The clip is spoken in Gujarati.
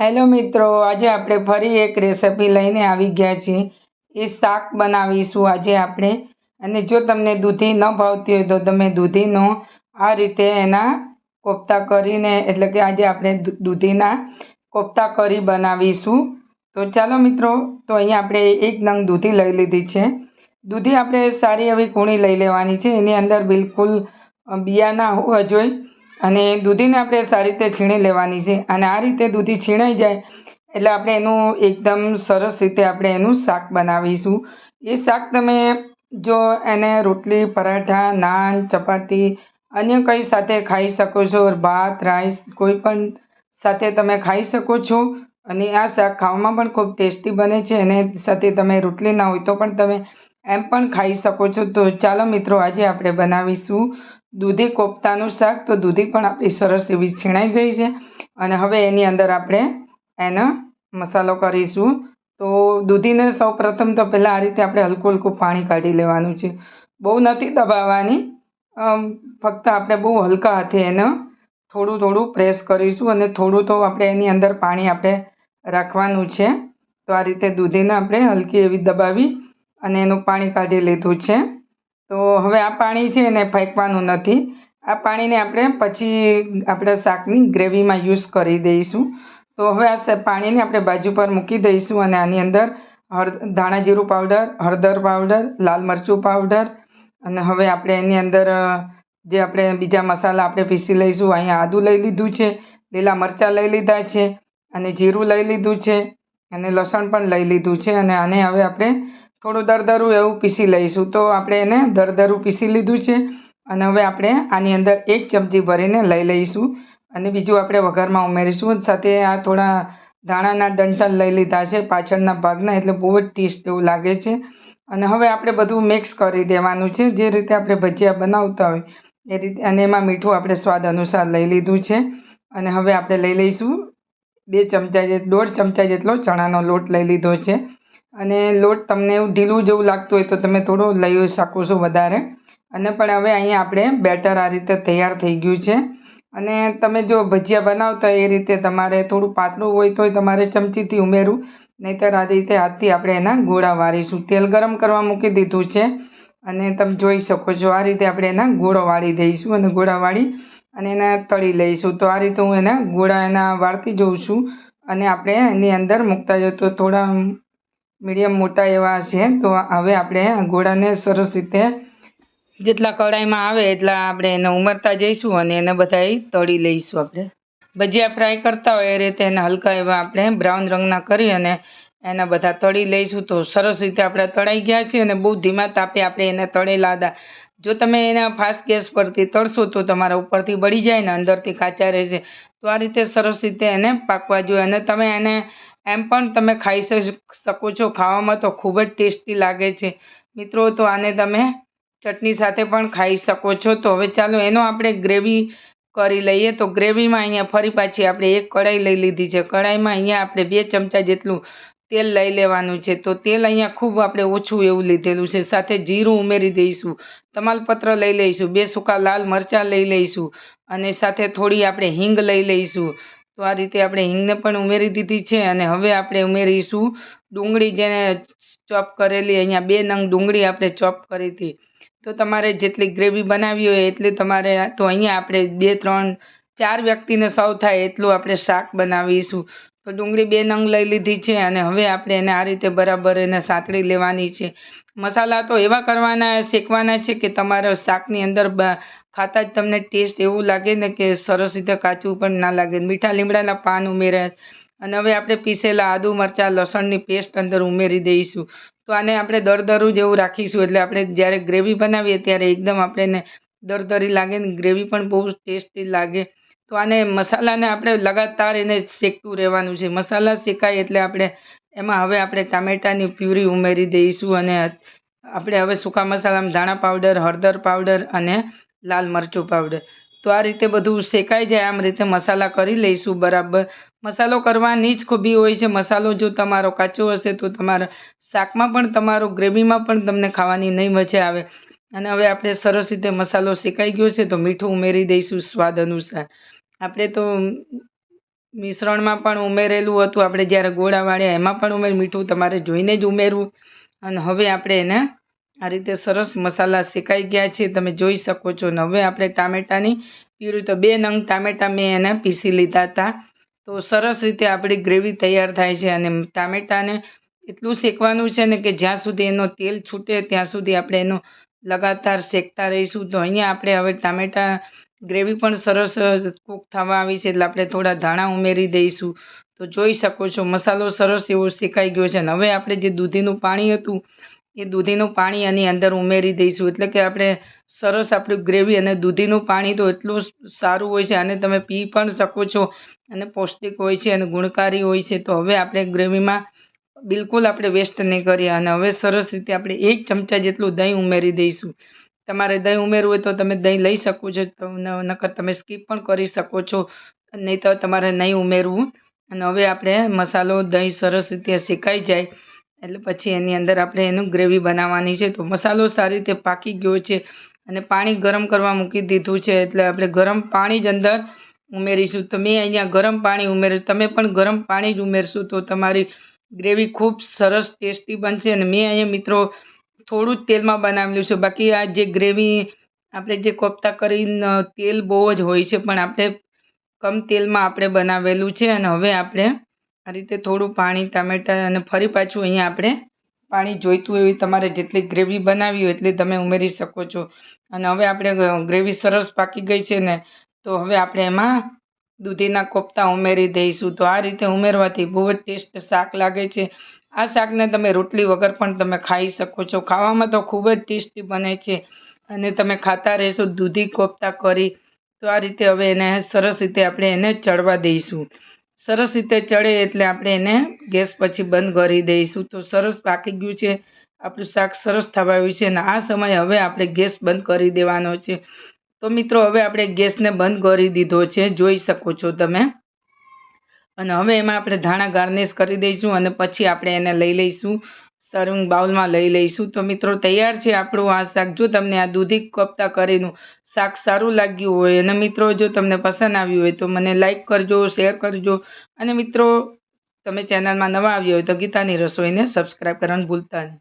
હેલો મિત્રો, આજે આપણે ફરી એક રેસિપી લઈને આવી ગયા છીએ. એ શાક બનાવીશું આજે આપણે. અને જો તમને દૂધી ન ભાવતી હોય તો તમે દૂધીનો આ રીતે એના કોફતા કરીને, એટલે કે આજે આપણે દૂધીના કોફતા કરી બનાવીશું. તો ચાલો મિત્રો, તો અહીંયા આપણે એક નંગ દૂધી લઈ લીધી છે. દૂધી આપણે સારી એવી કૂણી લઈ લેવાની છે. એની અંદર બિલકુલ બિયા ના હોવા જોઈએ. અને દૂધીને આપણે સારી રીતે છીણી લેવાની છે. અને આ રીતે દૂધી છીણાઈ જાય એટલે આપણે એનું એકદમ સરસ રીતે આપણે એનું શાક બનાવીશું. એ શાક તમે જો એને રોટલી, પરાઠા, નાન, ચપાતી, અન્ય કંઈ સાથે ખાઈ શકો છો, ભાત, રાઈસ, કોઈ પણ સાથે તમે ખાઈ શકો છો. અને આ શાક ખાવામાં પણ ખૂબ ટેસ્ટી બને છે. અને સાથે તમે રોટલી ના હોય તો પણ તમે એમ પણ ખાઈ શકો છો. તો ચાલો મિત્રો, આજે આપણે બનાવીશું દૂધી કોફતાનું શાક, તો દૂધી પણ આપણી સરસ એવી છીણાઈ ગઈ છે. અને હવે એની અંદર આપણે એનો મસાલો કરીશું. તો દૂધીને સૌ તો પહેલાં આ રીતે આપણે હલકું હલકું પાણી કાઢી લેવાનું છે. બહુ નથી દબાવવાની ફક્ત આપણે બહુ હલકા હાથે એને થોડું થોડું પ્રેસ કરીશું અને થોડું તો આપણે એની અંદર પાણી આપણે રાખવાનું છે. તો આ રીતે દૂધીને આપણે હલકી એવી દબાવી અને એનું પાણી કાઢી લીધું છે. તો હવે આ પાણી છે એને ફેંકવાનું નથી. આ પાણીને આપણે પછી આપણે શાકની ગ્રેવીમાં યુઝ કરી દઈશું. તો હવે આ પાણીને આપણે બાજુ પર મૂકી દઈશું અને આની અંદર હળ ધાણા જીરું પાવડર, હળદર પાવડર, લાલ મરચું પાવડર અને હવે આપણે એની અંદર જે આપણે બીજા મસાલા આપણે પીસી લઈશું. અહીંયા આદું લઈ લીધું છે, લીલા મરચાં લઈ લીધા છે અને જીરું લઈ લીધું છે અને લસણ પણ લઈ લીધું છે અને આને હવે આપણે થોડું દરદરું એવું પીસી લઈશું. તો આપણે એને દરદરું પીસી લીધું છે. અને હવે આપણે આની અંદર એક ચમચી ભરીને લઈ લઈશું. અને બીજું આપણે વઘારમાં ઉમેરીશું. સાથે આ થોડા ધાણાના ડંઠલ લઈ લીધા છે પાછળના ભાગના, એટલે બહુ જ ટેસ્ટ એવું લાગે છે. અને હવે આપણે બધું મિક્સ કરી દેવાનું છે. જે રીતે આપણે ભજીયા બનાવતા હોય એ રીતે, અને એમાં મીઠું આપણે સ્વાદ અનુસાર લઈ લીધું છે. અને હવે આપણે લઈ લઈશું બે ચમચા જે, દોઢ ચમચા જેટલો ચણાનો લોટ લઈ લીધો છે. અને લોટ તમને એવું ઢીલું જેવું લાગતું હોય તો તમે થોડું લઈ શકો છો વધારે. અને પણ હવે અહીંયા આપણે બેટર આ રીતે તૈયાર થઈ ગયું છે. અને તમે જો ભજીયા બનાવતા એ રીતે તમારે થોડું પાતળું હોય તોય તમારે ચમચીથી ઉમેરવું. નહીંતર આ રીતે હાથથી આપણે એના ગોળા વાળીશું. તેલ ગરમ કરવા મૂકી દીધું છે. અને તમે જોઈ શકો છો આ રીતે આપણે એના ગોળો વાળી દઈશું અને ગોળા વાળી અને એના તળી લઈશું. તો આ રીતે હું એના ગોળા એના વાળતી જોઉં છું. અને આપણે એની અંદર મૂકતા જતો તો થોડા મીડિયમ મોટા એવા છે, તો હવે આપણે ગોળાને સરસ રીતે જેટલા કડાઈમાં આવે એટલા આપણે એને ઉમરતા જઈશું અને એને બધાય તળી લઈશું આપણે. ભજીયા ફ્રાય કરતા હોય એ રીતે એને હલકા એવા આપણે બ્રાઉન રંગના કરી અને એના બધા તળી લઈશું. તો સરસ રીતે આપણે તળાઈ ગયા છે અને બહુ ધીમા તાપે આપણે એને તળેલા હતા. જો તમે એના ફાસ્ટ ગેસ પરથી તળશો તો તમારા ઉપરથી બળી જાય ને અંદરથી કાચા રહેશે. તો આ રીતે સરસ રીતે એને પાકવા જોઈએ અને તમે એને એમ પણ તમે ખાઈ શકો છો. ખાવામાં તો ખૂબ જ ટેસ્ટી લાગે છે. મિત્રો, તો આને તમે ચટણી સાથે પણ ખાઈ શકો છો. તો હવે ચાલો, એનો આપણે ગ્રેવી કરી લઈએ. તો ગ્રેવીમાં અહીંયા ફરી પાછી આપણે એક કઢાઈ લઈ લીધી છે. કઢાઈમાં અહીંયા આપણે બે ચમચા જેટલું તેલ લઈ લેવાનું છે. તો તેલ અહીંયા ખૂબ આપણે ઓછું એવું લીધેલું છે. સાથે જીરું ઉમેરી દઈશું, તમાલપત્ર લઈ લઈશું, બે સૂકા લાલ મરચાં લઈ લઈશું અને સાથે થોડી આપણે હિંગ લઈ લઈશું. તો આ રીતે આપણે હિંગને પણ ઉમેરી દીધી છે અને હવે આપણે ઉમેરીશું ડુંગળી જેને ચોપ કરેલી, અહીંયા બે નંગ ડુંગળી આપણે ચોપ કરી હતી. તો તમારે જેટલી ગ્રેવી બનાવી હોય એટલી તમારે, તો અહીંયા આપણે બે, ત્રણ, ચાર વ્યક્તિને સૌ થાય એટલું આપણે શાક બનાવીશું. તો ડુંગળી બે નંગ લઈ લીધી છે અને હવે આપણે એને આ રીતે બરાબર એને સાતળી લેવાની છે. મસાલા તો એવા કરવાના શેકવાના છે કે તમારા શાકની અંદર ખાતા જ તમને ટેસ્ટ એવું લાગે ને કે સરસ રીતે કાચું પણ ના લાગે. મીઠા લીમડાના પાન ઉમેર્યા અને હવે આપણે પીસેલા આદુ, મરચાં, લસણની પેસ્ટ અંદર ઉમેરી દઈશું. તો આને આપણે દરદરું જેવું રાખીશું. એટલે આપણે જ્યારે ગ્રેવી બનાવીએ ત્યારે એકદમ આપણે દરદરી લાગે ને ગ્રેવી પણ બહુ ટેસ્ટી લાગે. તો આને મસાલાને આપણે લગાતાર એને શેકતું રહેવાનું છે. મસાલા શેકાય એટલે આપણે એમાં હવે આપણે ટામેટાની પ્યુરી ઉમેરી દઈશું અને આપણે હવે સૂકા મસાલામાં ધાણા પાવડર હળદર પાવડર અને લાલ મરચું પાવડર તો આ રીતે બધું શેકાઈ જાય, આમ રીતે મસાલા કરી લઈશું બરાબર. મસાલો કરવાની જ ખૂબી હોય છે. મસાલો જો તમારો કાચો હશે તો તમારા શાકમાં પણ તમારો, ગ્રેવીમાં પણ તમને ખાવાની નહીં મજા આવે. અને હવે આપણે સરસ રીતે મસાલો શેકાઈ ગયો છે તો મીઠું ઉમેરી દઈશું સ્વાદ અનુસાર. આપણે તો મિશ્રણમાં પણ ઉમેરેલું હતું. આપણે જ્યારે ગોળા વાળ્યા એમાં પણ ઉમેર, મીઠું તમારે જોઈને જ ઉમેરવું. અને હવે આપણે એને આ રીતે સરસ મસાલા શેકાઈ ગયા છે. તમે જોઈ શકો છો અને હવે આપણે ટામેટાની પીરું તો બે નંગ ટામેટા મેં એને પીસી લીધા હતા. તો સરસ રીતે આપણી ગ્રેવી તૈયાર થાય છે અને ટામેટાને એટલું શેકવાનું છે ને કે જ્યાં સુધી એનો તેલ છૂટે ત્યાં સુધી આપણે એનો લગાતાર શેકતા રહીશું. તો અહીંયા આપણે હવે ટામેટા ગ્રેવી પણ સરસ કૂક થવા આવી છે એટલે આપણે થોડા ધાણા ઉમેરી દઈશું. તો જોઈ શકો છો, મસાલો સરસ એવો શેકાઈ ગયો છે અને હવે આપણે જે દૂધીનું પાણી હતું, એ દૂધીનું પાણી એની અંદર ઉમેરી દઈશું. એટલે કે આપણે સરસ આપણું ગ્રેવી અને દૂધીનું પાણી તો એટલું સારું હોય છે અને તમે પી પણ શકો છો અને પૌષ્ટિક હોય છે અને ગુણકારી હોય છે. તો હવે આપણે ગ્રેવીમાં બિલકુલ આપણે વેસ્ટ નહીં કરીએ અને હવે સરસ રીતે આપણે એક ચમચા જેટલું દહીં ઉમેરી દઈશું. તમારે દહીં ઉમેરવું હોય તો તમે દહીં લઈ શકો છો નકર તમે સ્કીપ પણ કરી શકો છો, નહીં તો તમારે નહીં ઉમેરવું. અને હવે આપણે મસાલો, દહીં સરસ રીતે શેકાઈ જાય એટલે પછી એની અંદર આપણે એનું ગ્રેવી બનાવવાની છે. તો મસાલો સારી રીતે પાકી ગયો છે અને પાણી ગરમ કરવા મૂકી દીધું છે એટલે આપણે ગરમ પાણી જ અંદર ઉમેરીશું. તો મેં અહીંયા ગરમ પાણી ઉમેર્યું. તમે પણ ગરમ પાણી જ ઉમેરશું તો તમારી ગ્રેવી ખૂબ સરસ ટેસ્ટી બનશે. અને મેં અહીંયા મિત્રો થોડું જ તેલમાં બનાવેલું છે. બાકી આ જે ગ્રેવી આપણે જે કોફતા કરીને તેલ બહુ જ હોય છે પણ આપણે કમ તેલમાં આપણે બનાવેલું છે અને હવે આપણે આ રીતે થોડું પાણી, ટામેટાં અને ફરી પાછું અહીંયા આપણે પાણી જોઈતું એવી તમારે જેટલી ગ્રેવી બનાવી હોય એટલી તમે ઉમેરી શકો છો. અને હવે આપણે ગ્રેવી સરસ પાકી ગઈ છે ને, તો હવે આપણે એમાં દૂધીના કોફતા ઉમેરી દઈશું. તો આ રીતે ઉમેરવાથી બહુ જ ટેસ્ટ શાક લાગે છે. આ શાકને તમે રોટલી વગર પણ તમે ખાઈ શકો છો. ખાવામાં તો ખૂબ જ ટેસ્ટી બને છે. અને તમે ખાતા રહેશો દૂધી કોફતા કરી. તો આ રીતે હવે એને સરસ રીતે આપણે એને ચડવા દઈશું. સરસ રીતે ચડે એટલે આપણે એને ગેસ પછી બંધ કરી દઈશું. તો સરસ પાકી ગયું છે. આપણું શાક સરસ થવા આવ્યું છે અને આ સમયે હવે આપણે ગેસ બંધ કરી દેવાનો છે. તો મિત્રો, હવે આપણે ગેસને બંધ કરી દીધો છે. જોઈ શકો છો તમે. અને હવે એમાં આપણે ધાણા ગાર્નિશ કરી દઈશું અને પછી આપણે એને લઈ લઈશું. સર્વિંગ બાઉલમાં લઈ લઈશું. તો મિત્રો, તૈયાર છે આપણું આ શાક. જો તમને આ દૂધી કપતા કરીનું શાક સારું લાગ્યું હોય અને મિત્રો, જો તમને પસંદ આવ્યું હોય તો મને લાઇક કરજો, શેર કરજો. અને મિત્રો, તમે ચેનલમાં નવા આવ્યા હોય તો ગીતાની રસોઈને સબસ્ક્રાઈબ કરવાનું ભૂલતા નહીં.